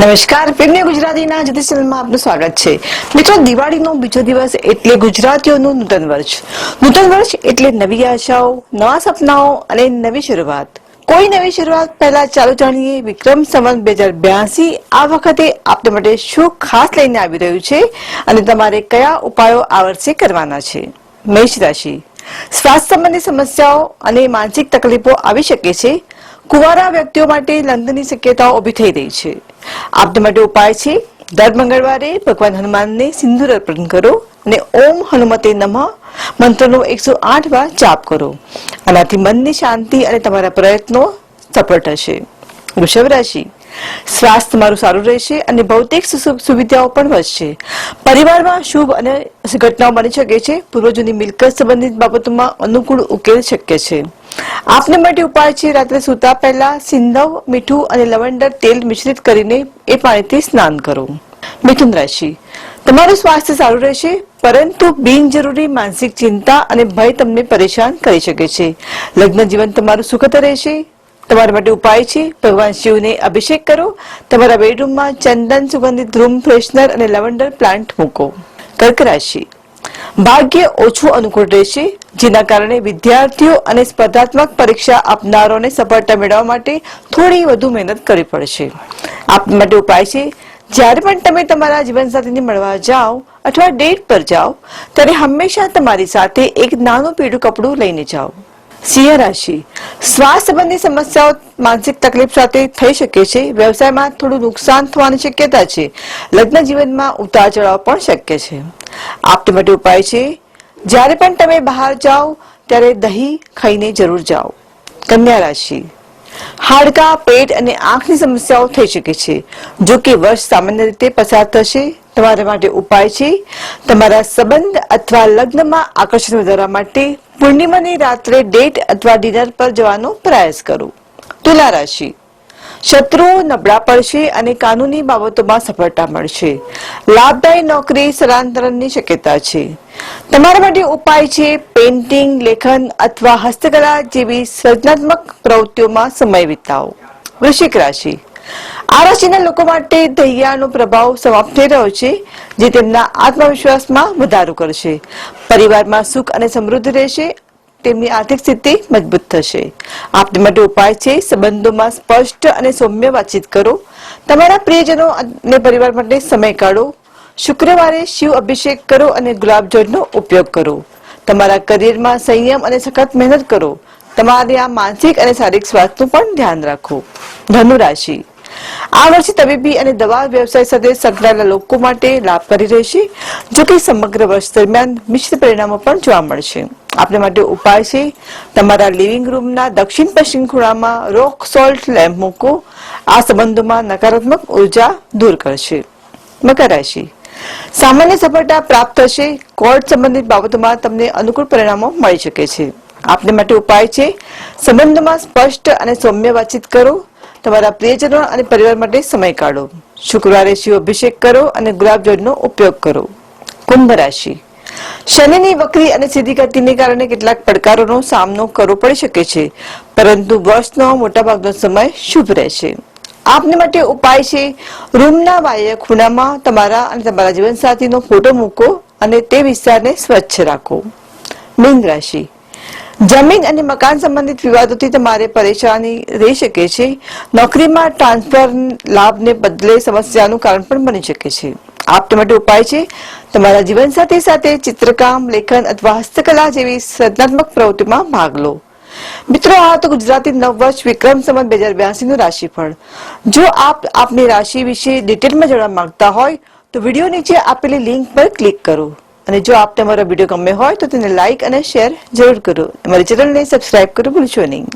નમસ્કાર પ્રેમની ગુજરાતીના ચેનલમાં આપનું સ્વાગત છે. મિત્રો, દિવાળીનો બીજો દિવસ એટલે ગુજરાતીઓનું નૂતન વર્ષ. નૂતન વર્ષ એટલે નવી આશાઓ, નવા સપનાઓ અને નવી શરૂઆત. કોઈ નવી શરૂઆત પહેલા ચાલુ જાણીએ વિક્રમ સંવત બે હજાર બ્યાસી આ વખતે આપને માટે શું ખાસ લઈને આવી રહ્યું છે અને તમારે કયા ઉપાયો આ વર્ષે કરવાના છે? મેષ રાશિ. સ્વાસ્થ્ય સંબંધી સમસ્યાઓ અને માનસિક તકલીફો આવી શકે છે. કુંવારા વ્યક્તિઓ માટે લગ્નની શક્યતાઓ ઊભી થઈ રહી છે. આપને માટે ઉપાય છે. દર મંગળવારે ભગવાન હનુમાનને સિંદૂર અર્પણ કરો અને ઓમ હનુમતે નમઃ. મંત્રનો એકસો આઠ વાર જાપ કરો. આનાથી મનની શાંતિ અને તમારા પ્રયત્નો સફળ થશે. વૃષભ રાશિ. સ્વાસ્થ્ય તમારું સારું રહેશે અને ભૌતિક સુવિધાઓ પણ વધશે. પરિવારમાં શુભ અને ઘટનાઓ બની શકે છે. પૂર્વજોની મિલકત સંબંધિત બાબતોમાં અનુકૂળ ઉકેલ શક્ય છે. આપને માટે ઉપાય છે. રાત્રે સૂતા પહેલા સિંધવ, મીઠું અને લવંડર તેલ મિશ્રિત કરીને એ પાણીથી સ્નાન કરો. મિથુન રાશિ. તમારું સ્વાસ્થ્ય સારું રહેશે, પરંતુ બિનજરૂરી માનસિક ચિંતા અને ભય તમને પરેશાન કરી શકે છે. લગ્ન જીવન તમારું સુખદ રહેશે તમારા માટે ઉપાય છે? ભગવાન શિવને અભિષેક કરો. તમારા બેડરૂમમાં ચંદન સુગંધિત રૂમ ફ્રેશનર અને લવંડર પ્લાન્ટ મૂકો. કર્ક રાશિ. ભાગ્ય ઓછું અનુકૂળ રહેશે, જેના કારણે વિદ્યાર્થીઓ અને સ્પર્ધાત્મક પરીક્ષા આપનારોને સફળતા મેળવવા માટે થોડી વધુ મહેનત કરવી પડશે. આપ માટે ઉપાય છે, જ્યારે પણ તમે તમારા જીવનસાથીને મળવા જાઓ અથવા ડેટ પર જાઓ, ત્યારે હંમેશા તમારી સાથે એક નાનું પીળું કપડું લઈને જાઓ. સિંહ રાશિ. શ્વાસ સંબંધી સમસ્યાઓ, માનસિક તકલીફ સાથે થઈ શકે છે. વ્યવસાયમાં થોડું નુકસાન થવાની શક્યતા છે. લગ્ન જીવનમાં ઉતાર ચઢાવ પણ શક્ય છે. આપને માટે ઉપાય છે. જ્યારે પણ તમે બહાર જાઓ, ત્યારે દહીં ખાઈને જરૂર જાઓ. કન્યા રાશિ. હાડકા, પેટ અને આંખની સમસ્યાઓ થઈ શકે છે. જો કે વર્ષ સામાન્ય રીતે પસાર થશે, તમારા માટે ઉપાય છે. તમારા સંબંધ અથવા લગ્નમાં આકર્ષણ વધારવા માટે પૂર્ણિમાની રાત્રે ડેટ અથવા ડિનર પર જવાનો પ્રયાસ કરો. તુલા રાશિ. શત્રુઓ નબળા પડશે અને કાનૂની બાબતોમાં સફળતા મળશે. લાભદાયી નોકરી સ્થળાંતરણની શક્યતા છે. તમારા માટે ઉપાય છે પેઇન્ટિંગ, લેખન અથવા હસ્તકલા જેવી સર્જનાત્મક પ્રવૃત્તિઓમાં સમય વિતાવો. વૃશ્ચિક રાશિ. આ રાશિના લોકો માટે દૈયાનો પ્રભાવ સમાપ્ત થઈ રહ્યો છે, જે તેમના આત્મવિશ્વાસમાં વધારો કરશે. પરિવારમાં સુખ અને સમૃદ્ધિ રહેશે, તેમની આર્થિક સ્થિતિ મજબૂત થશે. આપને માટે ઉપાય છે, સંબંધોમાં સ્પષ્ટ અને સૌમ્ય વાતચીત કરો. તમારા પ્રિયજનો અને પરિવાર માટે સમય કાઢો. શુક્રવારે શિવ અભિષેક કરો અને ગુલાબજળનો ઉપયોગ કરો. તમારા કરિયરમાં સંયમ અને સખત મહેનત કરો. તમારે આ માનસિક અને શારીરિક સ્વાસ્થ્યનું પણ ધ્યાન રાખો. ધનુ રાશિ આ વર્ષે તબીબી અને દવા વ્યવસાય સાથે સંકળાયેલા લોકો માટે લાભકારી રહેશે, જો કે સમગ્ર વર્ષ દરમિયાન મિશ્ર પરિણામો પણ જોવા મળશે. આપણા માટે ઉપાય છે, તમારા લિવિંગ રૂમના દક્ષિણ પશ્ચિમ ખૂણામાં રોક સોલ્ટ લેમ્પ મૂકો આ સંબંધોમાં નકારાત્મક ઊર્જા દૂર કરશે. મકર રાશિ. સામાન્ય સફળતા પ્રાપ્ત થશે. કોર્ટ સંબંધિત બાબતોમાં તમને અનુકૂળ પરિણામો મળી શકે છે. આપને માટે ઉપાય છે, સંબંધોમાં સ્પષ્ટ અને સૌમ્ય વાતચીત કરો. તમારા પ્રિયજનો અને પરિવાર માટે સમય કાઢો. શુક્રવારે શિવ અભિષેક કરો અને ગુલાબજળનો ઉપયોગ કરો. કુંભ રાશિ. શનિની વક્રી અને સીધી ગતિને કારણે કેટલાક પડકારોનો સામનો કરવો પડી શકે છે, પરંતુ વર્ષનો મોટાભાગનો સમય શુભ રહેશે. આપને માટે ઉપાય છે, રૂમના બાહ્ય ખૂણામાં તમારા અને તમારા જીવનસાથીનો ફોટો મૂકો અને તે વિસ્તારને સ્વચ્છ રાખો. મીન રાશિ. જમીન અને મકાન સંબંધિત વિવાદોથી તમારે પરેશાની રહી શકે છે. નોકરીમાં ટ્રાન્સફર લાભને બદલે સમસ્યાનું કારણ પણ બની શકે છે. આપને માટે ઉપાય છે. તમારા જીવનસાથી સાથે ચિત્રકામ, લેખન અથવા હસ્તકલા જેવી સર્જનાત્મક પ્રવૃત્તિમાં ભાગ લો. મિત્રો, આ તો ગુજરાતી નવ વર્ષ વિક્રમ સંવત બે હજાર બ્યાસી નું રાશિફળ. જો આપ આપની રાશિ વિશે ડિટેલમાં જાણવા માંગતા હોય, તો વીડિયો નીચે આપેલી લિંક પર ક્લિક કરો. અને જો આપને અમારો વીડિયો ગમે હોય તો તેને લાઇક અને શેર જરૂર કરો. અમારી ચેનલને સબસ્ક્રાઇબ કરવું ભૂલશો નહીં.